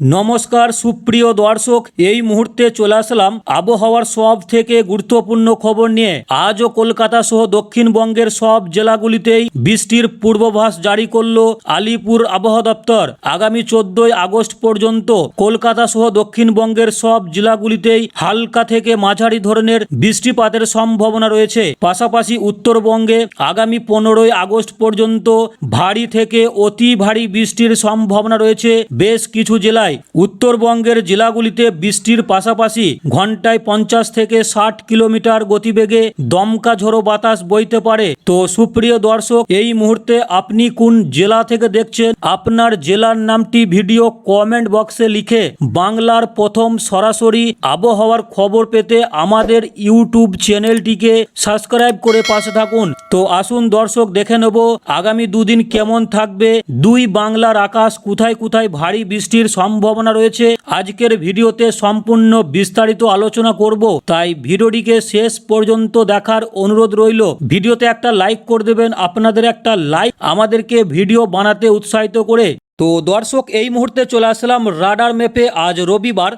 নমস্কার, সুপ্রিয় দর্শক, এই মুহূর্তে চলে আসলাম আবহাওয়ার সব থেকে গুরুত্বপূর্ণ খবর নিয়ে। আজও কলকাতা সহ দক্ষিণবঙ্গের সব জেলাগুলিতেই বৃষ্টির পূর্বাভাস জারি করল আলিপুর আবহাওয়া দপ্তর। আগামী চোদ্দই আগস্ট পর্যন্ত কলকাতা সহ দক্ষিণবঙ্গের সব জেলাগুলিতেই হালকা থেকে মাঝারি ধরনের বৃষ্টিপাতের সম্ভাবনা রয়েছে। পাশাপাশি উত্তরবঙ্গে আগামী পনেরোই আগস্ট পর্যন্ত ভারী থেকে অতি ভারী বৃষ্টির সম্ভাবনা রয়েছে। বেশ কিছু জেলায় উত্তরবঙ্গের জেলাগুলিতে বৃষ্টির পাশাপাশি ঘন্টায় পঞ্চাশ থেকে ষাট কিলোমিটার গতিবেগে দমকা ঝোড়ো বাতাস বইতে পারে। তো সুপ্রিয় দর্শক, এই মুহূর্তে আপনি কোন জেলা থেকে দেখছেন? আপনার জেলার নামটি ভিডিও কমেন্ট বক্সে লিখে বাংলার প্রথম সরাসরি আবহাওয়ার খবর পেতে আমাদের ইউটিউব চ্যানেলটিকে সাবস্ক্রাইব করে পাশে থাকুন। তো আসুন দর্শক, দেখে নেব আগামী দুদিন কেমন থাকবে। দুই বাংলার আকাশ কোথায় কোথায় ভারী বৃষ্টির সম্ভাবনা রয়েছে। আজকের ভিডিওতে সম্পূর্ণ বিস্তারিত আলোচনা করব। তাই ভিডিওটিকে শেষ পর্যন্ত দেখার অনুরোধ রইল। ভিডিওতে একটা লাইক করে দেবেন, আপনাদের একটা লাইক আমাদেরকে ভিডিও বানাতে উৎসাহিত করে। তো দর্শক, এই মুহূর্তে চলে আসলাম রাডার ম্যাপে। আজ রবিবার,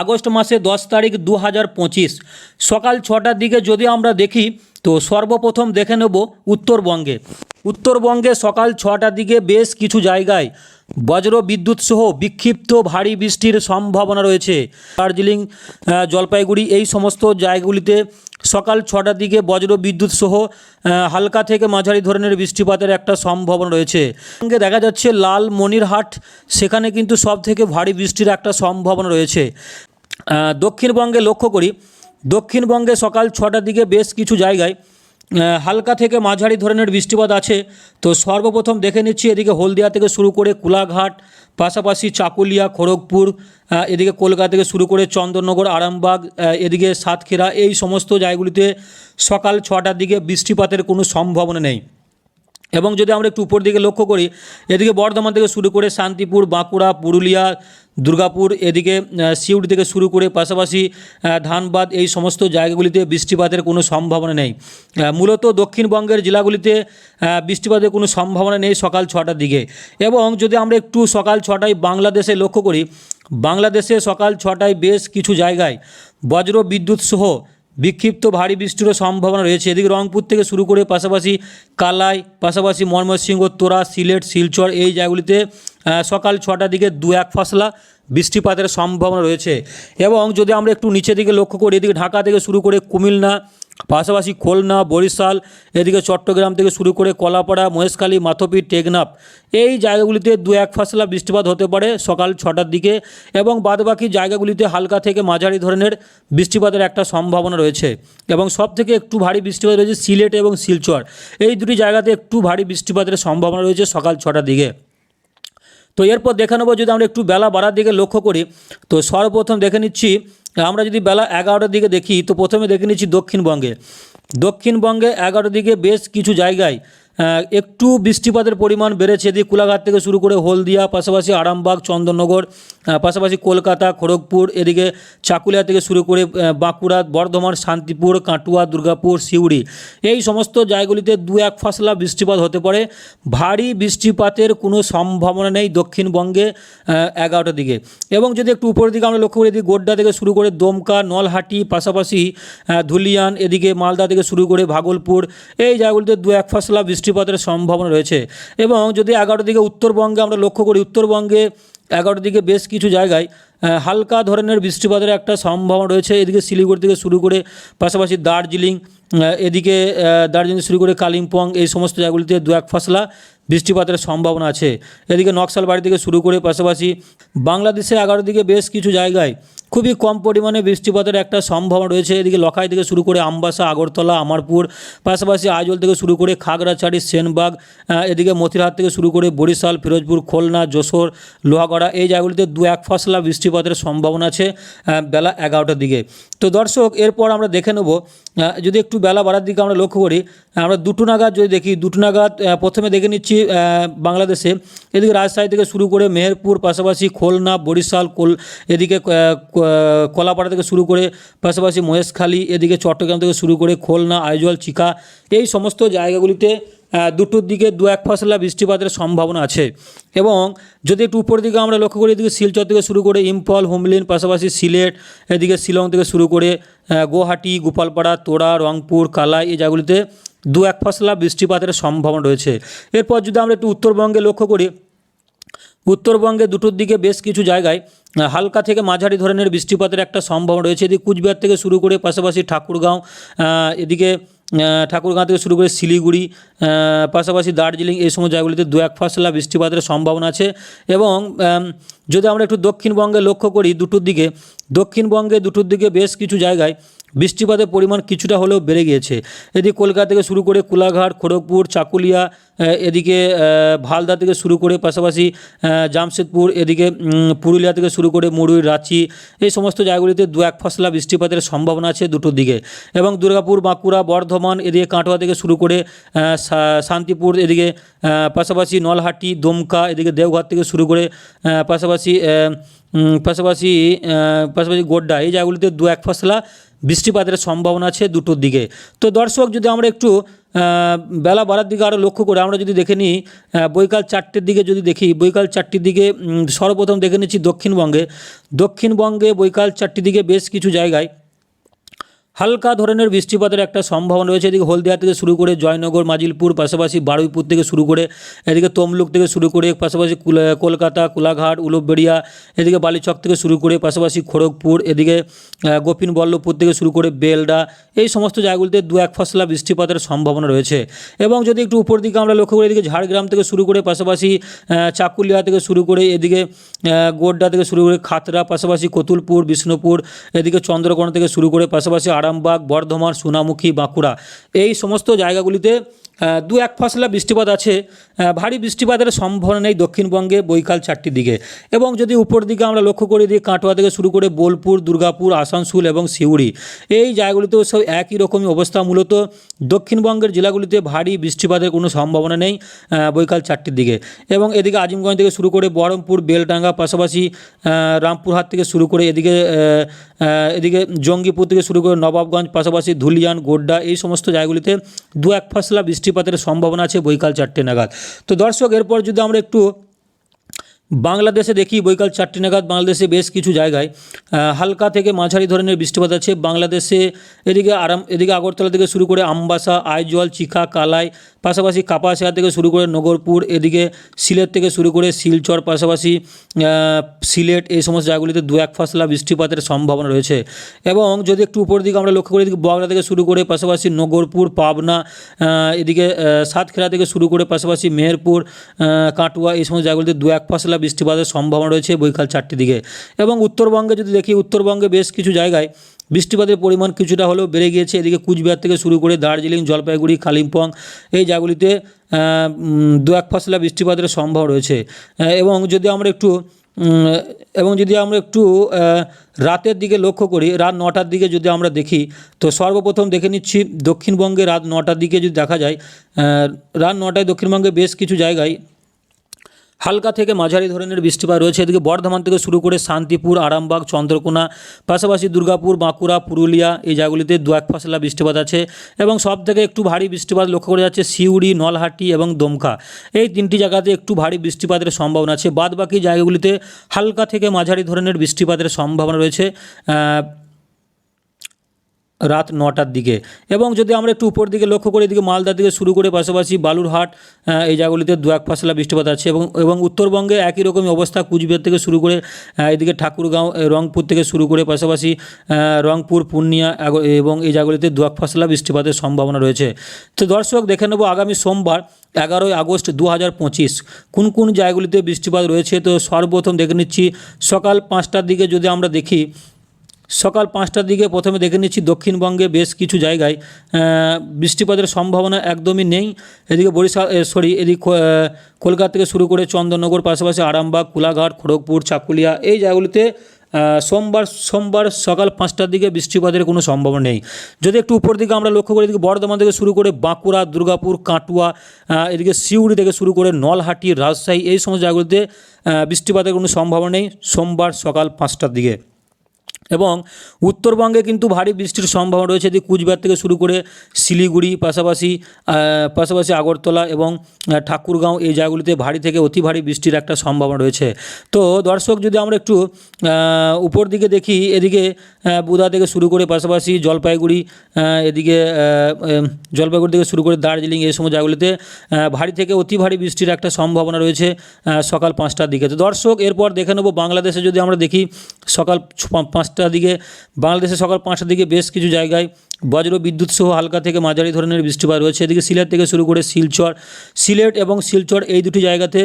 আগস্ট মাসে দশ তারিখ দু হাজার পঁচিশ। সকাল ছটার দিকে যদি আমরা দেখি, তো সর্বপ্রথম দেখে নেব উত্তরবঙ্গে। উত্তরবঙ্গে সকাল ছটার দিকে বেশ কিছু জায়গায় বজ্র বিদ্যুৎ সহ বিক্ষিপ্ত ভারী বৃষ্টির সম্ভাবনা রয়েছে। দার্জিলিং জলপাইগুড়ি এই সমস্ত জায়গাগুলিতে সকাল ছটার দিকে বজ্র বিদ্যুৎ সহ হালকা থেকে মাঝারি ধরনের বৃষ্টিপাতের একটা সম্ভাবনা রয়েছে। সঙ্গে দেখা যাচ্ছে লাল মনিরহাট সেখানে কিন্তু সব থেকে ভারী বৃষ্টির একটা সম্ভাবনা রয়েছে। দক্ষিণবঙ্গে লক্ষ্য করি, দক্ষিণবঙ্গে সকাল ছটার দিকে বেশ কিছু জায়গায় হালকা থেকে মাঝারি ধরনের বৃষ্টিপাত আছে। তো সর্বপ্রথম দেখে নিচ্ছি, এদিকে হলদিয়া থেকে শুরু করে কুলাঘাট, পাশাপাশি চাকুলিয়া, খড়গপুর এদিকে কলকাতা থেকে শুরু করে চন্দননগর, আরামবাগ এদিকে সাতক্ষীরা, এই সমস্ত জায়গাগুলিতে সকাল ছটার দিকে বৃষ্টিপাতের কোনো সম্ভাবনা নেই। এবং যদি আমরা একটু উপর দিকে লক্ষ্য করি, এদিকে বর্ধমান থেকে শুরু করে শান্তিপুর, বাঁকুড়া, পুরুলিয়া, দুর্গাপুর, এদিকে সিউড়ি থেকে শুরু করে পাশাপাশি ধানবাদ, এই সমস্ত জায়গাগুলিতে বৃষ্টিপাতের কোনো সম্ভাবনা নেই। মূলত দক্ষিণবঙ্গের জেলাগুলিতে বৃষ্টিপাতের কোনো সম্ভাবনা নেই সকাল ছটার দিকে। এবং যদি আমরা একটু সকাল ছটায় বাংলাদেশে লক্ষ্য করি, বাংলাদেশে সকাল ছটায় বেশ কিছু জায়গায় বজ্র বিদ্যুৎ সহ বিক্ষিপ্ত ভারী বৃষ্টিরও সম্ভাবনা রয়েছে। এদিকে রংপুর থেকে শুরু করে পাশাপাশি কালাই, পাশাপাশি ময়মনসিংহ, তোরা, সিলেট, শিলচর এই জায়গাগুলিতে সকাল ছটার দিকে দু এক ফসলা বৃষ্টিপাতের সম্ভাবনা রয়েছে। এবং যদি আমরা একটু নিচে দিকে লক্ষ্য করি, এদিকে ঢাকা থেকে শুরু করে কুমিল্লা পাশাপাশি খুলনা, বরিশাল, এদিকে চট্টগ্রাম থেকে শুরু করে কলাপাড়া, মহেশখালী, মাথপি, টেকনাফ, এই জায়গাগুলিতে দু এক ফাসলা বৃষ্টিপাত হতে পারে সকাল ছটার দিকে এবং বাদবাকি জায়গাগুলিতে হালকা থেকে মাঝারি ধরনের বৃষ্টিপাতের একটা সম্ভাবনা রয়েছে এবং সব থেকে একটু ভারী বৃষ্টিপাত রয়েছে সিলেট এবং শিলচর। এই দুটি জায়গাতে একটু ভারী বৃষ্টিপাতের সম্ভাবনা রয়েছে সকাল ছটার দিকে। তো এরপর দেখে নেব যদি আমরা একটু বেলা বাড়ার দিকে লক্ষ্য করি, তো সর্বপ্রথম দেখে নিচ্ছি, আমরা যদি বেলা এগারোটার দিকে দেখি, তো প্রথমে দেখে নিচ্ছি দক্ষিণবঙ্গে। দক্ষিণবঙ্গে এগারোটার দিকে বেশ কিছু জায়গায় একটু বৃষ্টিপাতের পরিমাণ বেড়েছে এদিকে কুলাঘাট থেকে শুরু করে হলদিয়া, পাশাপাশি আরামবাগ, চন্দননগর পাশাপাশি কলকাতা, খড়গপুর, এদিকে চাকুলিয়া থেকে শুরু করে বাঁকুড়া, বর্ধমান, শান্তিপুর, কাটুয়া, দুর্গাপুর, সিউড়ি। এই সমস্ত জায়গাগুলিতে দু এক ফাসলা বৃষ্টিপাত হতে পারে। ভারী বৃষ্টিপাতের কোনো সম্ভাবনা নেই দক্ষিণবঙ্গে এগারোটার দিকে। এবং যদি একটু উপরের দিকে আমরা লক্ষ্য করি, এদিকে গোড্ডা থেকে শুরু করে দমকা, নলহাটি, পাশাপাশি ধুলিয়ান, এদিকে মালদা থেকে শুরু করে ভাগলপুর, এই জায়গাগুলিতে দু এক ফাসলা বৃষ্টিপাতের সম্ভাবনা রয়েছে। এবং যদি এগারোটার দিকে উত্তরবঙ্গে আমরা লক্ষ্য করি, উত্তরবঙ্গে এগারোটার দিকে বেশ কিছু জায়গায় হালকা ধরনের বৃষ্টিপাতের একটা সম্ভাবনা রয়েছে। এদিকে শিলিগুড়ি থেকে শুরু করে পাশাপাশি দার্জিলিং এদিকে দার্জিলিং শুরু করে কালিম্পং, এই সমস্ত জায়গাগুলিতে দু এক ফসলা বৃষ্টিপাতের সম্ভাবনা আছে। এদিকে নকশালবাড়ি থেকে শুরু করে পাশাপাশি বাংলাদেশে এগারো দিকে বেশ কিছু জায়গায় খুবই কম পরিমাণে বৃষ্টিপাতের একটা সম্ভাবনা রয়েছে। এদিকে লখাই থেকে শুরু করে আমবাসা, আগরতলা, আমারপুর, পাশাপাশি আইজল থেকে শুরু করে খাগড়াছড়ি, সেনবাগ এদিকে মতিরহাট থেকে শুরু করে বরিশাল, ফিরোজপুর, খুলনা, যশোর, লোহাগড়া এই জায়গাগুলিতে দু এক ফসলা বৃষ্টিপাতের সম্ভাবনা আছে বেলা এগারোটার দিকে। তো দর্শক, এরপর আমরা দেখে নেব যদি একটু বেলা বাড়ার দিকে আমরা লক্ষ্য করি, আমরা দুটো নাগাদ যদি দেখি, দুটো নাগাদ প্রথমে দেখে নিচ্ছি বাংলাদেশে। এদিকে রাজশাহী থেকে শুরু করে মেহেরপুর, পাশাপাশি খুলনা, বরিশাল, কোল এদিকে কলাপাড়া থেকে শুরু করে পাশাপাশি মহেশখালী, এদিকে চট্টগ্রাম থেকে শুরু করে খুলনা, আইজল, চিকা, এই সমস্ত জায়গাগুলিতে দুটোর দিকে দু এক ফসলা বৃষ্টিপাতের সম্ভাবনা আছে। এবং যদি একটু উপর দিকে আমরা লক্ষ্য করি, এদিকে শিলচর থেকে শুরু করে ইম্ফল, হুমলিন, পাশাপাশি সিলেট, এদিকে শিলং থেকে শুরু করে গুয়াহাটি, গোপালপাড়া, তোড়া, রংপুর, কালাই, এই জায়গাগুলিতে দু এক ফসলা বৃষ্টিপাতের সম্ভাবনা রয়েছে। এরপর যদি আমরা একটু উত্তরবঙ্গে লক্ষ্য করি উত্তরবঙ্গে দুটোর দিকে বেশ কিছু জায়গায় হালকা থেকে মাঝারি ধরনের বৃষ্টিপাতের একটা সম্ভাবনা রয়েছে। এদিকে কুচবিহার থেকে শুরু করে পাশাপাশি ঠাকুরগাঁও এদিকে ঠাকুরগাঁও থেকে শুরু করে শিলিগুড়ি পাশাপাশি দার্জিলিং এই সমস্ত জায়গাগুলিতে দু এক ফাসলা বৃষ্টিপাতের সম্ভাবনা আছে। এবং যদি আমরা একটু দক্ষিণবঙ্গে লক্ষ্য করি দুটোর দিকে, দক্ষিণবঙ্গে দুটোর দিকে বেশ কিছু জায়গায় বৃষ্টিপাতের পরিমাণ কিছুটা হলেও বেড়ে গিয়েছে। এদিকে কলকাতা থেকে শুরু করে কোলাঘাট, খড়গপুর, চাকুলিয়া এদিকে ভালদা থেকে শুরু করে পাশাপাশি জামশেদপুর, এদিকে পুরুলিয়া থেকে শুরু করে মুড়ুই রাঁচি, এই সমস্ত জায়গাগুলিতে দু এক ফসলা বৃষ্টিপাতের সম্ভাবনা আছে দুটোর দিকে। এবং দুর্গাপুর, বাঁকুড়া, বর্ধমান, এদিকে কাটোয়া থেকে শুরু করে শান্তিপুর, এদিকে পাশাপাশি নলহাটি, দমকা, এদিকে দেওঘর থেকে শুরু করে পাশাপাশি পাশাপাশি পাশাপাশি গোড্ডা, এই জায়গাগুলিতে দু এক ফসলা বৃষ্টিপাতের সম্ভাবনা আছে দুটোর দিকে। তো দর্শক, যদি আমরা একটু বেলা বাড়ার দিকে আরও লক্ষ্য করে আমরা যদি দেখে নিই বৈকাল চারটের দিকে যদি দেখি, বৈকাল চারটির দিকে সর্বপ্রথম দেখে নিচ্ছি দক্ষিণবঙ্গে। দক্ষিণবঙ্গে বৈকাল চারটির দিকে বেশ কিছু জায়গায় হালকা ধরনের বৃষ্টিপাতের একটা সম্ভাবনা রয়েছে। এদিকে হলদিয়া থেকে শুরু করে জয়নগর মাজিলপুর পাশাপাশি বারুইপুর থেকে শুরু করে এদিকে তমলুক থেকে শুরু করে পাশাপাশি কলকাতা কোলাঘাট উলুবেড়িয়া এদিকে বালিচক থেকে শুরু করে পাশাপাশি খড়গপুর এদিকে আহ, গোপিনবল্লভপুর থেকে শুরু করে বেলডা এই সমস্ত জায়গাগুলিতে দু এক ফসলা বৃষ্টিপাতের সম্ভাবনা রয়েছে। এবং যদি একটু উপর দিকে আমরা লক্ষ্য করি এদিকে ঝাড়গ্রাম থেকে শুরু করে পাশাপাশি চাকুলিয়া থেকে শুরু করে এদিকে গোড্ডা থেকে শুরু করে খাতরা পাশাপাশি কতুলপুর বিষ্ণুপুর এদিকে চন্দ্রকোনা থেকে শুরু করে পাশাপাশি আরামবাগ, বর্ধমান, সোনামুখী, বাঁকুড়া। এই সমস্ত জায়গাগুলিতে দু এক ফসলা বৃষ্টিপাত আছে। ভারী বৃষ্টিপাতের সম্ভাবনা নেই দক্ষিণবঙ্গে বৈকাল চারটির দিকে। এবং যদি উপর দিকে আমরা লক্ষ্য করি দিই, কাটোয়া থেকে শুরু করে বোলপুর, দুর্গাপুর, আসানসোল এবং সিউড়ি এই জায়গাগুলিতেও সব একই রকমই অবস্থা। মূলত দক্ষিণবঙ্গের জেলাগুলিতে ভারী বৃষ্টিপাতের কোনো সম্ভাবনা নেই বৈকাল চারটির দিকে। এবং এদিকে আজিমগঞ্জ থেকে শুরু করে বহরমপুর, বেলডাঙ্গা, পাশাপাশি রামপুরহাট থেকে শুরু করে এদিকে এদিকে জঙ্গিপুর থেকে শুরু করে নবাবগঞ্জ পাশাপাশি ধুলিয়ান, গোড্ডা এই সমস্ত জায়গাগুলিতে দু এক ফসলা বৃষ্টিপাতের সম্ভাবনা আছে বৈকাল চারটে নাগাদ। তো দর্শক, এরপর যদি আমরা একটু বাংলাদেশে দেখি বৈকাল চারটে নাগাদ বাংলাদেশে বেশ কিছু জায়গায় হালকা থেকে মাঝারি ধরনের বৃষ্টিপাত আছে। বাংলাদেশে এদিকে আরাম, এদিকে আগরতলা থেকে শুরু করে আমবাসা, আইজল, চিখা, কালাই, পাশাপাশি কাপাসিয়া থেকে শুরু করে নগরপুর, এদিকে সিলেট থেকে শুরু করে শিলচর, পাশাপাশি সিলেট, এই সমস্ত জায়গাগুলিতে দু এক ফসলা বৃষ্টিপাতের সম্ভাবনা রয়েছে। এবং যদি একটু উপর দিকে আমরা লক্ষ্য করি, এদিকে বগলা থেকে শুরু করে পাশাপাশি নগরপুর, পাবনা এদিকে সাতক্ষীরা থেকে শুরু করে পাশাপাশি মেহেরপুর কাটুয়া, এই সমস্ত জায়গাগুলিতে দু এক ফসলা বৃষ্টিপাতের সম্ভাবনা রয়েছে বৈকাল চারটি দিকে। এবং উত্তরবঙ্গে যদি দেখি, উত্তরবঙ্গে বেশ কিছু জায়গায় বৃষ্টিপাতের পরিমাণ কিছুটা হলেও বেড়ে গিয়েছে। এদিকে কুচবিহার থেকে শুরু করে দার্জিলিং, জলপাইগুড়ি, কালিম্পং এই জায়গাগুলিতে দু এক ফসলা বৃষ্টিপাতের সম্ভব রয়েছে। এবং যদি আমরা একটু এবং যদি আমরা একটু রাতের দিকে লক্ষ্য করি, রাত নটার দিকে যদি আমরা দেখি, তো সর্বপ্রথম দেখে নিচ্ছি দক্ষিণবঙ্গে রাত নটার দিকে যদি দেখা যায় রাত নটায় দক্ষিণবঙ্গে বেশ কিছু জায়গায় হালকা থেকে মাঝারি ধরনের বৃষ্টিপাত রয়েছে। এদিকে বর্ধমান থেকে শুরু করে শান্তিপুর, আরামবাগ, চন্দ্রকোনা, পাশাপাশি দুর্গাপুর, বাঁকুড়া, পুরুলিয়া এই জায়গাগুলিতে দু এক ফসলা বৃষ্টিপাত আছে এবং সব থেকে একটু ভারী বৃষ্টিপাত লক্ষ্য করা যাচ্ছে সিউড়ি, নলহাটি এবং দমকা। এই তিনটি জায়গাতে একটু ভারী বৃষ্টিপাতের সম্ভাবনা আছে। বাদ বাকি জায়গাগুলিতে হালকা থেকে মাঝারি ধরনের বৃষ্টিপাতের সম্ভাবনা রয়েছে। রাত নটার দিকে। এবং যদি আমরা একটু উপর দিকে লক্ষ্য করি, এদিকে মালদার দিকে শুরু করে পাশাপাশি বালুরহাট এই জায়গাগুলিতে দু এক ফসলা বৃষ্টিপাত আছে এবং এবং উত্তরবঙ্গে একই রকমই অবস্থা। কুচবিহার থেকে শুরু করে এদিকে ঠাকুরগাঁও রংপুর থেকে শুরু করে পাশাপাশি রংপুর, পূর্ণিয়া এবং এই জায়গাগুলিতে দু এক ফসলা বৃষ্টিপাতের সম্ভাবনা রয়েছে। তো দর্শক, দেখে নেব আগামী সোমবার, এগারোই আগস্ট দু হাজার পঁচিশ, কোন কোন জায়গাগুলিতে বৃষ্টিপাত রয়েছে। তো সর্বপ্রথম দেখে নিচ্ছি, সকাল পাঁচটার দিকে যদি আমরা দেখি সকাল পাঁচটার দিকে প্রথমে দেখে নিচ্ছি দক্ষিণবঙ্গে বেশ কিছু জায়গায় বৃষ্টিপাতের সম্ভাবনা একদমই নেই। এদিকে বরিশাল সরি এদিক কলকাতা থেকে শুরু করে চন্দননগর, পাশাপাশি আরামবাগ, কোলাঘাট, খড়গপুর, চাকুলিয়া এই জায়গাগুলিতে সোমবার সোমবার সকাল পাঁচটার দিকে বৃষ্টিপাতের কোনো সম্ভাবনা নেই। যদি একটু উপর দিকে আমরা লক্ষ্য করি, এদিকে বর্ধমান থেকে শুরু করে বাঁকুড়া, দুর্গাপুর, কাটুয়া এদিকে সিউড়ি থেকে শুরু করে নলহাটি, রাজশাহী এই সমস্ত জায়গাগুলিতে বৃষ্টিপাতের কোনো সম্ভাবনা নেই সোমবার সকাল পাঁচটার দিকে। এবং উত্তরবঙ্গে কিন্তু ভারী বৃষ্টির সম্ভাবনা রয়েছে। এদিকে কুচবিহার থেকে শুরু করে শিলিগুড়ি, পাশাপাশি পাশাপাশি আগরতলা এবং ঠাকুরগাঁও এই জায়গাগুলিতে ভারী থেকে অতি ভারী বৃষ্টির একটা সম্ভাবনা রয়েছে। তো দর্শক, যদি আমরা একটু উপর দিকে দেখি, এদিকে বুধা থেকে শুরু করে পাশাপাশি জলপাইগুড়ি এদিকে জলপাইগুড়ি থেকে শুরু করে দার্জিলিং এই সময় জায়গাগুলিতে ভারী থেকে অতি ভারী বৃষ্টির একটা সম্ভাবনা রয়েছে সকাল পাঁচটার দিকে। তো দর্শক, এরপর দেখে নেব বাংলাদেশে যদি আমরা দেখি, সকাল ছ- পা- পাঁচটার দিকে বাংলাদেশে সকাল পাঁচটার দিকে বেশ কিছু জায়গায় বজ্র বিদ্যুৎ সহ হালকা থেকে মাঝারি ধরনের বৃষ্টিপাত রয়েছে। এদিকে সিলেট থেকে শুরু করে শিলচর, সিলেট এবং শিলচর এই দুটি জায়গাতে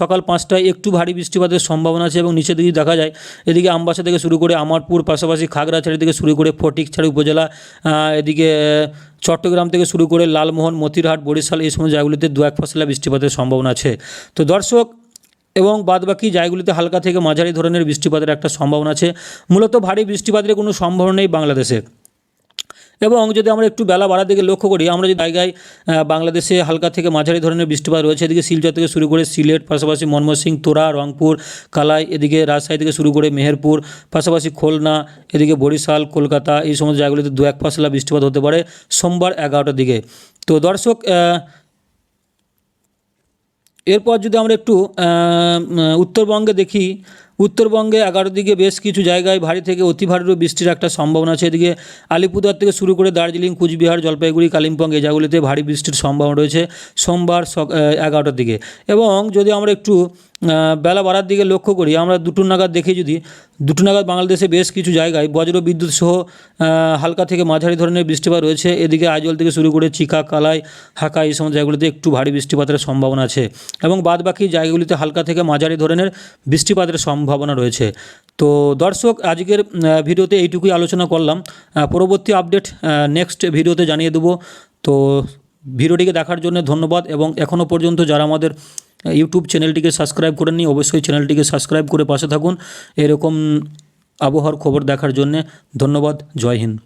সকাল পাঁচটায় একটু ভারী বৃষ্টিপাতের সম্ভাবনা আছে এবং নিচে দিকে দেখা যায়, এদিকে আমবাসা থেকে শুরু করে আমারপুর, পাশাপাশি খাগড়াছড়ি থেকে শুরু করে ফটিকছড়ি উপজেলা এদিকে চট্টগ্রাম থেকে শুরু করে লালমোহন, মতিরহাট, বরিশাল এই সমস্ত জায়গাগুলিতে দু এক ফসলা বৃষ্টিপাতের সম্ভাবনা আছে। তো দর্শক এবং বাদবাকি জায়গাগুলিতে হালকা থেকে মাঝারি ধরনের বৃষ্টিপাতের একটা সম্ভাবনা আছে। মূলত ভারী বৃষ্টিপাতের কোনো সম্ভাবনা নেই বাংলাদেশে। এবং যদি আমরা একটু বেলা বাড়ার দিকে লক্ষ্য করি, আমরা যে জায়গায় বাংলাদেশে হালকা থেকে মাঝারি ধরনের বৃষ্টিপাত রয়েছে, এদিকে শিলচর থেকে শুরু করে সিলেট, পাশাপাশি ময়মনসিংহ, তোরা, রংপুর, কালাই, এদিকে রাজশাহী থেকে শুরু করে মেহেরপুর, পাশাপাশি খুলনা, এদিকে বরিশাল, কলকাতা, এই সমস্ত জায়গাগুলিতে দু এক ফাসলা বৃষ্টিপাত হতে পারে সোমবার এগারোটার দিকে। তো দর্শক এরপর যদি আমরা একটু উত্তরবঙ্গে দেখি, উত্তরবঙ্গে এগারো দিকে বেশ কিছু জায়গায় ভারী থেকে অতি ভারীরও বৃষ্টির একটা সম্ভাবনা আছে। এদিকে আলিপুরদার থেকে শুরু করে দার্জিলিং, কুচবিহার, জলপাইগুড়ি, কালিম্পং এই জায়গাগুলিতে ভারী বৃষ্টির সম্ভাবনা রয়েছে সোমবার এগারোটার দিকে। এবং যদি আমরা একটু বেলা বাড়ার দিকে লক্ষ্য করি, আমরা দুটো নাগাদ দেখি যদি, দুটো নাগাদ বাংলাদেশে বেশ কিছু জায়গায় বজ্র বিদ্যুৎ সহ হালকা থেকে মাঝারি ধরনের বৃষ্টিপাত রয়েছে। এদিকে আইজল থেকে শুরু করে চিকা, কালাই, হাকা এই সমস্ত জায়গাগুলিতে একটু ভারী বৃষ্টিপাতের সম্ভাবনা আছে এবং বাদ বাকি জায়গাগুলিতে হালকা থেকে মাঝারি ধরনের বৃষ্টিপাতের সম্ভাবনা রয়েছে। তো দর্শক, আজকের ভিডিওতে এইটুকুই আলোচনা করলাম। পরবর্তী আপডেট নেক্সট ভিডিওতে জানিয়ে দেবো। তো ভিডিওটিকে দেখার জন্য ধন্যবাদ এবং এখনও পর্যন্ত যারা আমাদের ইউটিউব চ্যানেলটিকে সাবস্ক্রাইব করে নিই অবশ্যই চ্যানেলটিকে সাবস্ক্রাইব করে পাশে থাকুন। এরকম আবহাওয়ার খবর দেখার জন্যে ধন্যবাদ। জয় হিন্দ।